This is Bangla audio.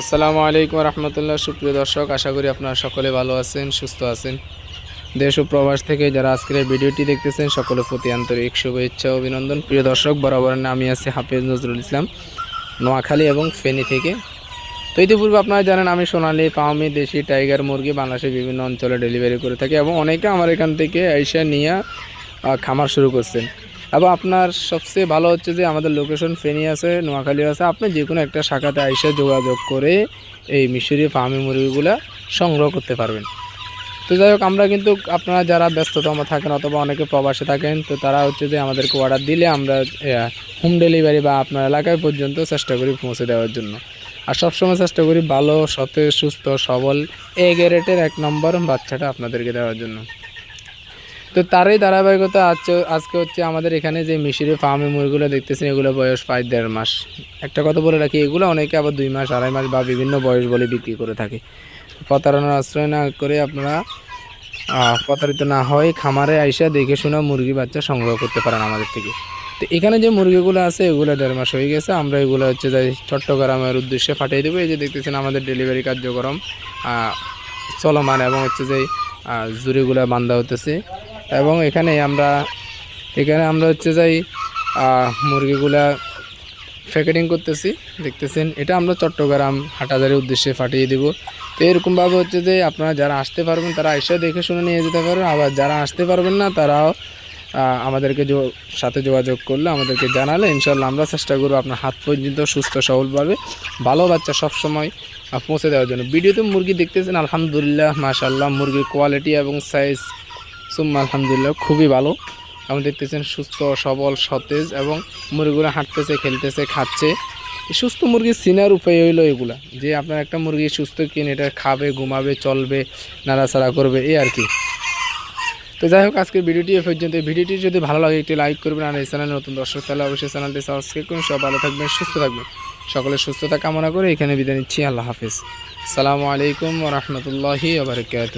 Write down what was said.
আসসালামু আলাইকুম রহমতুল্লাহ। সুপ্রিয় দর্শক, আশা করি আপনারা সকলে ভালো আছেন, সুস্থ আছেন। দেশ ও প্রবাস থেকে যারা আজকের ভিডিওটি দেখতেছেন, সকলের প্রতি আন্তরিক শুভেচ্ছা অভিনন্দন। প্রিয় দর্শক, বরাবর আমি আছি হাফেজ নজরুল ইসলাম, নোয়াখালী এবং ফেনী থেকে। তো ইতিপূর্বে আপনারা জানেন, আমি সোনালি পাওমি দেশি, টাইগার, মুরগি বাংলাদেশের বিভিন্ন অঞ্চলে ডেলিভারি করে থাকি এবং অনেকে আমার এখান থেকে এসে নিয়ে খামার শুরু করছেন। এবং আপনার সবচেয়ে ভালো হচ্ছে যে আমাদের লোকেশন ফেনী আছে, নোয়াখালী আছে। আপনি যে কোনো একটা শাখাতে এসে যোগাযোগ করে এই মিশরি ফার্মি মুরগিগুলো সংগ্রহ করতে পারবেন। তো যাই হোক, আমরা কিন্তু আপনারা যারা ব্যস্ততম থাকেন অথবা অনেকে প্রবাসে থাকেন, তো তারা হচ্ছে যে আমাদেরকে অর্ডার দিলে আমরা হোম ডেলিভারি বা আপনার এলাকায় পর্যন্ত চেষ্টা করি পৌঁছে দেওয়ার জন্য। আর সবসময় চেষ্টা করি ভালো, সতেজ, সুস্থ, সবল এ গ্যারেটের এক নম্বর বাচ্চাটা আপনাদেরকে দেওয়ার জন্য। তো তারই ধারাবাহিকতা আজকে আজকে হচ্ছে আমাদের এখানে যে মিশরি ফার্মে মুরগুলো দেখতেছেন, এগুলো বয়স প্রায় দেড় মাস। একটা কথা বলে রাখি, এগুলো অনেকে আবার দুই মাস, আড়াই মাস বা বিভিন্ন বয়স বলে বিক্রি করে থাকে। প্রতারণার আশ্রয় না করে আপনারা প্রতারিত না হয় খামারে আইসা দেখে শুনে মুরগি বাচ্চা সংগ্রহ করতে পারেন আমাদের থেকে। তো এখানে যে মুরগিগুলো আছে, এগুলো দেড় মাস হয়ে গেছে। আমরা এগুলো হচ্ছে যে চট্টগ্রামের উদ্দেশ্যে পাঠিয়ে দেবো। এই যে দেখতেছেন আমাদের ডেলিভারি কার্যক্রম চলমান এবং হচ্ছে যে জুড়িগুলো বান্ধা হতেছে। এবং এখানে আমরা এখানে আমরা হচ্ছে যাই মুরগিগুলা প্যাকেটিং করতেছি। দেখতেছেন, এটা আমরা চট্টগ্রাম হাটাজারির উদ্দেশ্যে পাঠিয়ে দিব। তো এরকমভাবে হচ্ছে যে আপনারা যারা আসতে পারবেন, তারা এসে দেখে শুনে নিয়ে যেতে পারবেন। আবার যারা আসতে পারবেন না, তারাও আমাদেরকে সাথে যোগাযোগ করলে আমাদেরকে জানালে ইনশাল্লাহ আমরা চেষ্টা করব আপনার হাত পর্যন্ত সুস্থ, সবলভাবে ভালো বাচ্চা সবসময় পৌঁছে দেওয়ার জন্য। ভিডিওতে মুরগি দেখতেছেন, আলহামদুলিল্লাহ মাশাল্লাহ মুরগির কোয়ালিটি এবং সাইজ সুম্মা, আলহামদুলিল্লাহ, খুবই ভালো। আপনি দেখতেছেন সুস্থ, সবল, সতেজ এবং মুরগিগুলো হাঁটতেছে, খেলতেছে, খাচ্ছে। সুস্থ মুরগির সিনার উপায় হইল এগুলা, যে আপনার একটা মুরগি সুস্থ কিনে এটা খাবে, ঘুমাবে, চলবে, নাড়াচাড়া করবে, এই আর কি। তো যাই হোক, আজকের ভিডিওটি এ পর্যন্ত। ভিডিওটি যদি ভালো লাগে, একটি লাইক করবেন আর এই চ্যানেলে নতুন দর্শক, তাহলে অবশ্যই চ্যানেলটি সাবস্ক্রাইব করুন। সব ভালো থাকবেন, সুস্থ থাকবেন। সকলের সুস্থতা কামনা করে এখানে বিদায় নিচ্ছি। আল্লাহ হাফিজ। আসসালামু আলাইকুম রহমতুল্লাহি আবরকাত